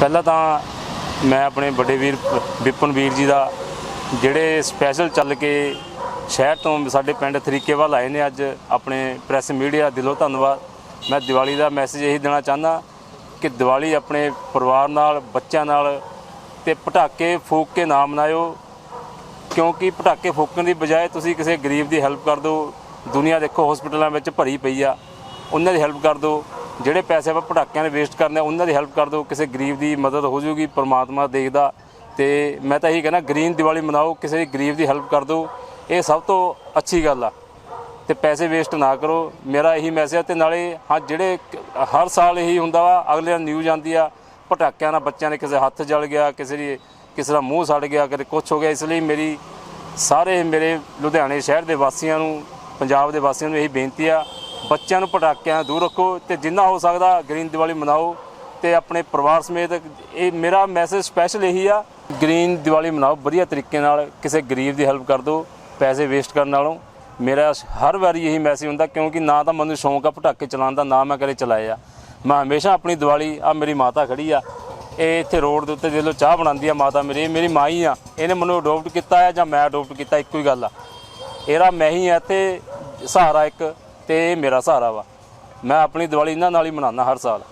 ਪਹਿਲਾਂ ਤਾਂ ਮੈਂ ਆਪਣੇ ਵੱਡੇ ਵੀਰ ਵਿਪਨ ਵੀਰ ਜੀ ਦਾ ਜਿਹੜੇ ਸਪੈਸ਼ਲ ਚੱਲ ਕੇ ਸ਼ਹਿਰ ਤੋਂ ਸਾਡੇ ਪਿੰਡ ਤਰੀਕੇਵਾਲ ਆਏ ਨੇ ਅੱਜ ਆਪਣੇ ਪ੍ਰੈਸ ਮੀਡੀਆ ਦਿਲੋਂ ਧੰਨਵਾਦ। ਮੈਂ ਦੀਵਾਲੀ ਦਾ ਮੈਸੇਜ ਇਹੀ ਦੇਣਾ ਚਾਹੁੰਦਾ ਕਿ ਦੀਵਾਲੀ ਆਪਣੇ ਪਰਿਵਾਰ ਨਾਲ, ਬੱਚਿਆਂ ਨਾਲ ਤੇ ਪਟਾਕੇ ਫੂਕ ਕੇ ਨਾ ਮਨਾਇਓ, ਕਿਉਂਕਿ ਪਟਾਕੇ ਫੂਕਣ ਦੀ ਬਜਾਏ ਤੁਸੀਂ ਕਿਸੇ ਗਰੀਬ ਦੀ ਹੈਲਪ ਕਰ ਦਿਓ। ਦੁਨੀਆ ਦੇਖੋ ਹਸਪੀਟਲਾਂ ਵਿੱਚ ਭਰੀ ਪਈ ਆ। ਉਹਨਾਂ ਦੀ ਹੈਲਪ ਕਰ ਦਿਓ। ਜਿਹੜੇ ਪੈਸੇ ਆਪਾਂ ਪਟਾਕਿਆਂ ਦੇ ਵੇਸਟ ਕਰਨੇ ਆ, ਉਹਨਾਂ ਦੀ ਹੈਲਪ ਕਰ ਦਿਓ ਕਿਸੇ ਗਰੀਬ ਦੀ ਮਦਦ ਹੋ ਜਾਊਗੀ ਪਰਮਾਤਮਾ ਦੇਖਦਾ। ਤੇ ਮੈਂ ਤਾਂ ਇਹੀ ਕਹਿੰਦਾ ਗ੍ਰੀਨ ਦੀਵਾਲੀ ਮਨਾਓ ਕਿਸੇ ਗਰੀਬ ਦੀ ਹੈਲਪ ਕਰ ਦਿਓ। ਇਹ ਸਭ ਤੋਂ ਅੱਛੀ ਗੱਲ ਆ। ਤੇ ਪੈਸੇ ਵੇਸਟ ਨਾ ਕਰੋ। ਮੇਰਾ ਇਹੀ ਮੈਸੇਜ ਤੇ ਨਾਲੇ ਹਾਂ ਜਿਹੜੇ ਹਰ ਸਾਲ ਇਹੀ ਹੁੰਦਾ ਵਾ ਅਗਲੇ ਦਿਨ ਨਿਊਜ਼ ਆਉਂਦੀ ਆ ਪਟਾਕਿਆਂ ਨਾਲ ਬੱਚਿਆਂ ਦੇ ਕਿਸੇ ਹੱਥ ਜਲ ਗਿਆ ਕਿਸੇ ਦੀ ਕਿਸੇ ਦਾ ਮੂੰਹ ਸੜ ਗਿਆ ਕਦੇ ਕੁਝ ਹੋ ਗਿਆ। ਇਸ ਲਈ ਮੇਰੀ ਸਾਰੇ ਮੇਰੇ ਲੁਧਿਆਣੇ ਸ਼ਹਿਰ ਦੇ ਵਾਸੀਆਂ ਨੂੰ ਪੰਜਾਬ ਦੇ ਵਾਸੀਆਂ ਨੂੰ ਇਹੀ ਬੇਨਤੀ ਆ ਬੱਚਿਆਂ ਨੂੰ ਪਟਾਕਿਆਂ ਦੂਰ ਰੱਖੋ ਤੇ ਜਿੰਨਾ ਹੋ ਸਕਦਾ ਗ੍ਰੀਨ ਦੀਵਾਲੀ ਮਨਾਓ ਤੇ ਆਪਣੇ ਪਰਿਵਾਰ ਸਮੇਤ ਇਹ ਮੇਰਾ ਮੈਸੇਜ ਸਪੈਸ਼ਲ ਇਹੀ ਆ, ਗ੍ਰੀਨ ਦੀਵਾਲੀ ਮਨਾਓ, ਵਧੀਆ ਤਰੀਕੇ ਨਾਲ ਕਿਸੇ ਗਰੀਬ ਦੀ ਹੈਲਪ ਕਰ ਦਿਓ, ਪੈਸੇ ਵੇਸਟ ਕਰਨ ਨਾਲੋਂ। ਮੇਰਾ ਹਰ ਵਾਰੀ ਇਹੀ ਮੈਸੇਜ ਹੁੰਦਾ, ਕਿਉਂਕਿ ਨਾ ਤਾਂ ਮੈਨੂੰ ਸ਼ੌਂਕ ਆ ਪਟਾਕੇ ਚਲਾਉਣ ਦਾ, ਨਾ ਮੈਂ ਕਦੇ ਚਲਾਏ ਆ। ਮੈਂ ਹਮੇਸ਼ਾ ਆਪਣੀ ਦੀਵਾਲੀ, ਆ ਮੇਰੀ ਮਾਤਾ ਖੜੀ ਆ। ਇਹ ਇੱਥੇ ਰੋਡ ਦੇ ਉੱਤੇ ਜਦੋਂ ਚਾਹ ਬਣਾਉਂਦੀ ਆ ਮਾਤਾ ਮੇਰੀ ਮੇਰੀ ਮਾਂ ਹੀ ਆ। ਇਹਨੇ ਮੈਨੂੰ ਅਡਾਪਟ ਕੀਤਾ ਹੈ ਜਾਂ ਮੈਂ ਅਡਾਪਟ ਕੀਤਾ, ਇੱਕੋ ਹੀ ਗੱਲ ਆ। ਇਹਦਾ ਮੈਂ ਹੀ ਆ ਤੇ ਸਹਾਰਾ ਇੱਕ ਤੇ ਇਹ ਮੇਰਾ ਸਹਾਰਾ ਵਾ। ਮੈਂ ਆਪਣੀ ਦੀਵਾਲੀ ਇਹਨਾਂ ਨਾਲ ਹੀ ਮਨਾਉਂਦਾ ਹਰ ਸਾਲ।